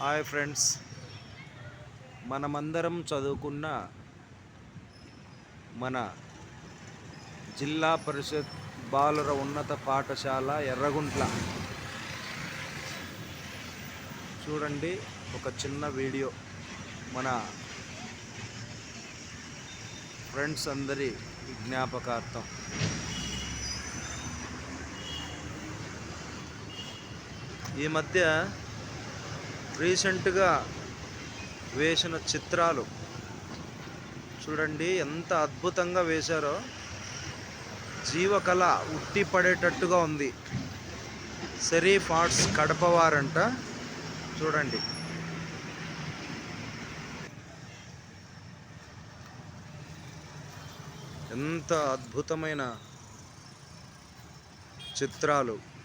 Hi friends. మనమందరం చదువుకున్న మన జిల్లా పరిషత్ బాలుర ఉన్నత పాఠశాల ఎర్రగుంట్ల. చూడండి ఒక చిన్న వీడియో. మన ఫ్రెండ్స్ అందరి జ్ఞాపకార్థం. ఈ మధ్య రీసెంట్గా వేసిన చిత్రాలు. చూడండి ఎంత అద్భుతంగా వేశారో. జీవకళ ఉట్టి పడేటట్టుగా ఉంది. షరీఫ్ ఆర్ట్స్ కడపవారంట చూడండి. ఎంత అద్భుతమైన చిత్రాలు.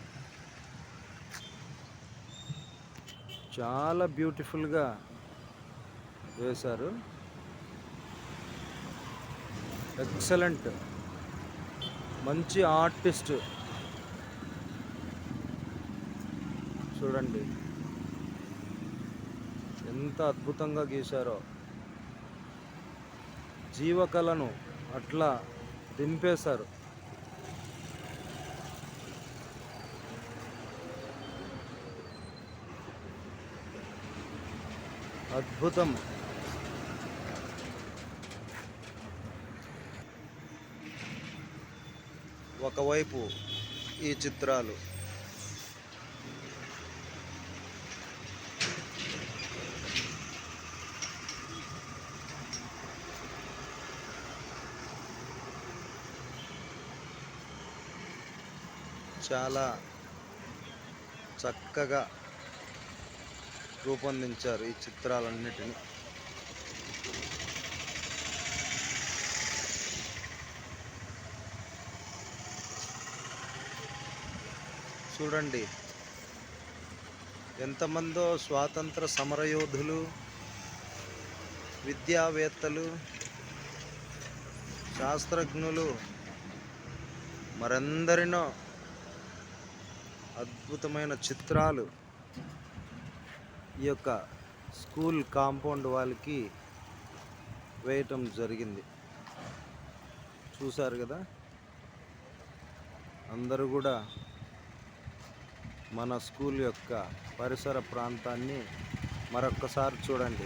చాలా బ్యూటిఫుల్గా వేశారు. ఎక్సలెంట్. మంచి ఆర్టిస్ట్. చూడండి. ఎంత అద్భుతంగా గీశారో. జీవకళను అట్లా దింపేశారు. అద్భుతం. ఒకవైపు ఈ చిత్రాలు. చాలా చక్కగా రూపొందించారు ఈ చిత్రాలన్నిటిని. చూడండి ఎంతమందో స్వాతంత్ర సమరయోధులు విద్యావేత్తలు శాస్త్రజ్ఞులు మరెందరినో అద్భుతమైన చిత్రాలు ఈ యొక్క స్కూల్ కాంపౌండ్ వాళ్ళకి వేయటం జరిగింది. చూశారు కదా? అందరూ కూడా మన స్కూల్ యొక్క పరిసర ప్రాంతాన్ని మరొక్కసారి చూడండి.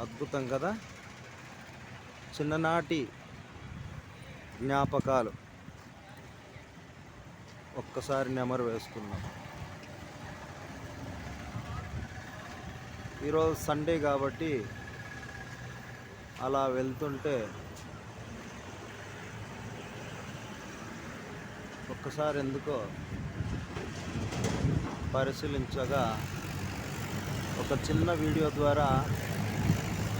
అద్భుతం కదా? చిన్ననాటి జ్ఞాపకాలు. ఒక్కసారి నెమరు వేసుకున్నాం ఈరోజు సండే కాబట్టి అలా వెళ్తుంటే ఒక్కసారి ఎందుకో పరిశీలించగా ఒక చిన్న వీడియో ద్వారా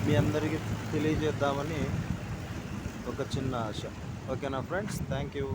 మీ అందరికీ తెలియజేద్దామని ఒక చిన్న ఆశ. ఓకేనా ఫ్రెండ్స్? Thank you.